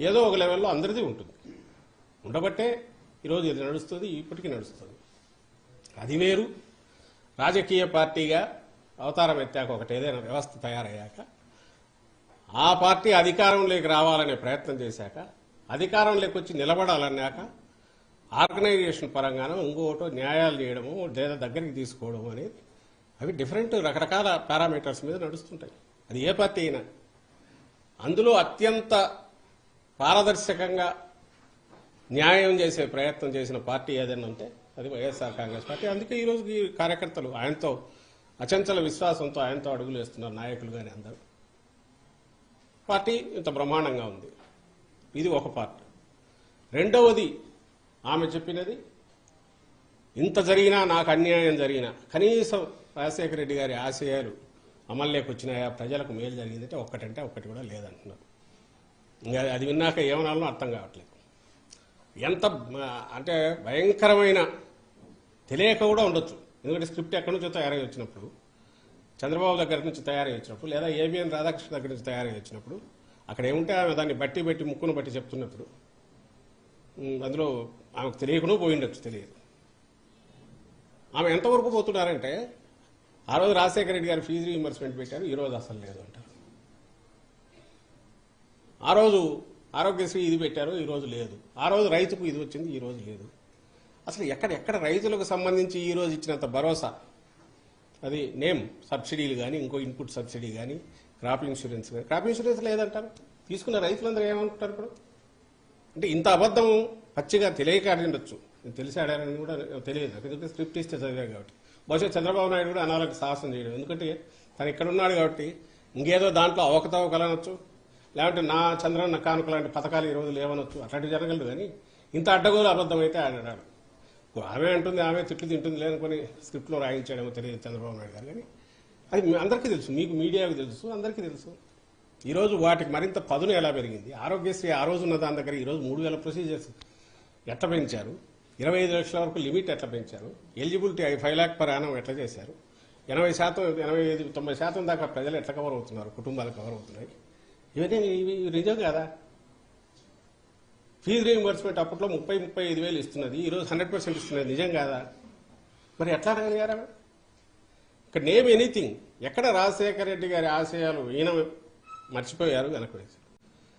ఏదో ఒక లెవెల్లో అందరిది ఉంటుంది. ఉండబట్టే ఈరోజు ఇది నడుస్తుంది ఇప్పటికీ నడుస్తుంది. అది వేరు. రాజకీయ పార్టీగా అవతారం ఎత్తాక ఒకటి ఏదైనా వ్యవస్థ తయారయ్యాక ఆ పార్టీ అధికారంలోకి రావాలనే ప్రయత్నం చేశాక అధికారంలోకి వచ్చి నిలబడాలన్నాక ఆర్గనైజేషన్ పరంగానో ఇంకోటో న్యాయాలు చేయడము లేదా దగ్గరికి తీసుకోవడము అనేది అవి డిఫరెంట్ రకరకాల పారామీటర్స్ మీద నడుస్తుంటాయి. అది ఏ పార్టీ అయినా. అందులో అత్యంత పారదర్శకంగా న్యాయం చేసే ప్రయత్నం చేసిన పార్టీ ఏదైనా ఉంటే అది వైఎస్ఆర్ కాంగ్రెస్ పార్టీ. అందుకే ఈరోజు ఈ కార్యకర్తలు ఆయనతో అచంచల విశ్వాసంతో ఆయనతో అడుగులు వేస్తున్నారు నాయకులు కానీ అందరూ. పార్టీ ఇంత బ్రహ్మాండంగా ఉంది. ఇది ఒక పార్ట్. రెండవది ఆమె చెప్పినది ఇంత జరిగినా నాకు అన్యాయం జరిగినా కనీసం రాజశేఖర రెడ్డి గారి ఆశయాలు అమల్లోకి వచ్చినాయా ప్రజలకు మేలు జరిగిందంటే ఒక్కటంటే ఒక్కటి కూడా లేదంటున్నారు. ఇంకా అది విన్నాక ఏమనాలో అర్థం కావట్లేదు. ఎంత అంటే భయంకరమైన తెలియక కూడా ఉండొచ్చు. ఎందుకంటే స్క్రిప్ట్ ఎక్కడి నుంచో తయారై వచ్చినప్పుడు చంద్రబాబు దగ్గర నుంచి తయారై వచ్చినప్పుడు లేదా ఏబిఎన్ రాధాకృష్ణ దగ్గర నుంచి తయారై వచ్చినప్పుడు అక్కడ ఏముంటే ఆమె దాన్ని బట్టి బట్టి ముక్కును బట్టి చెప్తున్నప్పుడు అందులో ఆమెకు తెలియకుండా పోయిండొచ్చు తెలియదు. ఆమె ఎంతవరకు పోతున్నారంటే ఆ రోజు రాజశేఖర రెడ్డి గారు ఫీజు రీఎంబర్స్మెంట్ పెట్టారు ఈరోజు అసలు లేదు అంటారు. ఆ రోజు ఆరోగ్యశ్రీ ఇది పెట్టారు ఈరోజు లేదు. ఆ రోజు రైతుకు ఇది వచ్చింది ఈ రోజు లేదు. అసలు ఎక్కడ ఎక్కడ రైతులకు సంబంధించి ఈరోజు ఇచ్చినంత భరోసా? అది నేమ్ సబ్సిడీలు కానీ ఇంకో ఇన్పుట్ సబ్సిడీ కానీ క్రాప్ ఇన్సూరెన్స్ కానీ క్రాప్ ఇన్సూరెన్స్ లేదంటారు? తీసుకున్న రైతులందరూ ఏమనుకుంటారు ఇప్పుడు? అంటే ఇంత అబద్ధం పచ్చిగా తెలియక ఆడిండొచ్చు తెలిసి ఆడారని కూడా తెలియదు. ఎందుకంటే స్క్రిప్ట్ ఇస్తే చదివా కాబట్టి. బహుశా చంద్రబాబు నాయుడు కూడా అనాలకు సాహసం చేయడం. ఎందుకంటే తను ఇక్కడ ఉన్నాడు కాబట్టి ఇంకేదో దాంట్లో అవకతవకలనొచ్చు లేకుంటే నా చంద్రన్న కానుక లాంటి పథకాలు ఈ రోజు లేవనొచ్చు అట్లాంటివి జరగలేదు కానీ ఇంత అడ్డగోలు అబద్ధమైతే ఆయన అన్నాడు. ఆమె అంటుంది ఆమె తిట్లు తింటుంది లేనుకొని స్క్రిప్ట్లో రాయించాడేమో తెలియదు చంద్రబాబు నాయుడు గారు. కానీ అది అందరికీ తెలుసు మీకు మీడియాకు తెలుసు అందరికీ తెలుసు. ఈరోజు వాటికి మరింత పదును ఎలా పెరిగింది? ఆరోగ్యశ్రీ ఆ రోజు ఉన్న దాని దగ్గర ఈరోజు మూడు వేల ప్రొసీజర్స్ ఎట్లా పెంచారు? ఇరవై ఐదు లక్షల వరకు లిమిట్ ఎట్లా పెంచారు? Eligibility five lakh per annum ఎట్లా చేశారు? ఎనభై శాతం ఎనభై ఐదు తొంభై శాతం దాకా ప్రజలు ఎట్లా కవర్ అవుతున్నారు? కుటుంబాలు కవర్ అవుతున్నాయి. ఇవన్నీ ఇవి నిజం కదా? ఫీజు రీఎంబర్స్మెంట్ అప్పట్లో ముప్పై ముప్పై ఐదు వేలు ఇస్తున్నది ఈరోజు హండ్రెడ్ పర్సెంట్ ఇస్తున్నది నిజం కాదా? మరి ఎట్లా అడగలిగారా ఇక్కడ నేమ్ ఎనీథింగ్. ఎక్కడ రాజశేఖర రెడ్డి గారి ఆశయాలు ఈయన మర్చిపోయారు వెనక